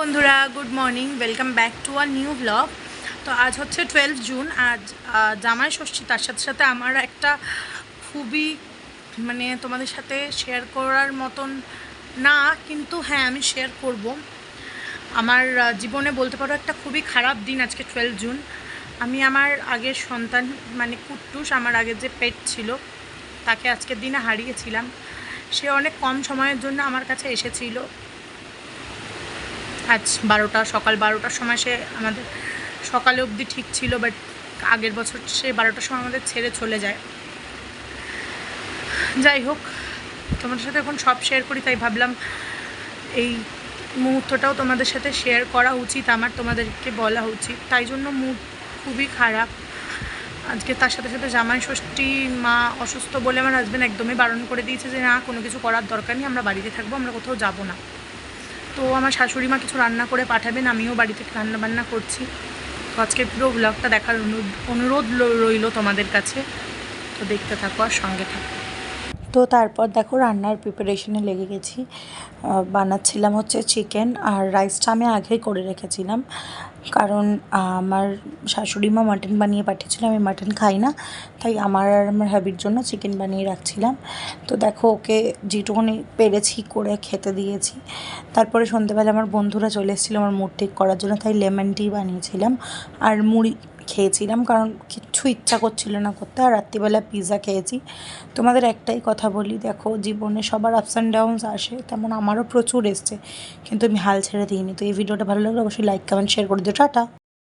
বন্ধুরা good morning welcome back to our new blog তো আজ হচ্ছে টুয়েলভ জুন আজ জামাই ষষ্ঠী, তার সাথে সাথে আমার একটা খুবই মানে তোমাদের সাথে শেয়ার করার মতন না, কিন্তু হ্যাঁ আমি শেয়ার করব। আমার জীবনে বলতে পারো একটা খুবই খারাপ দিন আজকে টুয়েলভ জুন আমি আমার আগের সন্তান মানে কুট্টুস, আমার আগের যে পেট ছিল, তাকে আজকের দিনে হারিয়েছিলাম। সে অনেক কম সময়ের জন্য আমার কাছে এসেছিল। আজ বারোটা, সকাল বারোটার সময় সে আমাদের, সকালে অবধি ঠিক ছিল বাট আগের বছর সে বারোটার সময় আমাদের ছেড়ে চলে যায়। যাই হোক, তোমাদের সাথে এখন সব শেয়ার করি, তাই ভাবলাম এই মুহূর্তটাও তোমাদের সাথে শেয়ার করা উচিত, আমার তোমাদেরকে বলা উচিত। তাই জন্য মুড খুবই খারাপ। আজকে তার সাথে সাথে জামাই ষষ্ঠী, মা অসুস্থ বলে আমার হাজব্যান্ড একদমই বারণ করে দিয়েছে যে, না, কোনো কিছু করার দরকার নেই, আমরা বাড়িতে থাকব, আমরা কোথাও যাব না। তো আমার শাশুড়ি মা কিছু রান্না করে পাঠাবেন, আমিও বাড়ি থেকে রান্না বান্না করছি। তো আজকে পুরো ব্লগটা দেখার অনুরোধ- অনুরোধ রইল তোমাদের কাছে। তো দেখতে থাকো আর সঙ্গে থাকো। তো তারপর দেখো রান্নার প্রিপারেশনে লেগে গেছি। বানাচ্ছিলাম হচ্ছে চিকেন আর রাইসটা আমি আগেই করে রেখেছিলাম। কারণ আমার শাশুড়ি মা মাটন বানিয়ে পাঠিয়েছিল, আমি মাটন খাই না। তাই আমার আর আমার হ্যাবির জন্য চিকেন বানিয়ে রাখছিলাম। তো দেখো, ওকে যেটুকুনি পেরেছি করে খেতে দিয়েছি। তারপরে সন্ধ্যেবেলা আমার বন্ধুরা চলে এসেছিল আমার মুড ঠিক করার জন্য, তাই লেমন টি বানিয়েছিলাম। আর মুড়ি খেয়েছিলাম, কারণ কিচ্ছু ইচ্ছা করছিল না করতে, আর রাত্রিবেলা পিৎজা খেয়েছি। তোমাদের একটাই কথা বলি, দেখো, জীবনে সবার আপস অ্যান্ড ডাউনস আসে, তেমন আমারও প্রচুর এসছে, কিন্তু আমি হাল ছেড়ে দিইনি। তো এই ভিডিওটা ভালো লাগলে অবশ্যই লাইক কমেন্ট শেয়ার করে দিও। টাটা।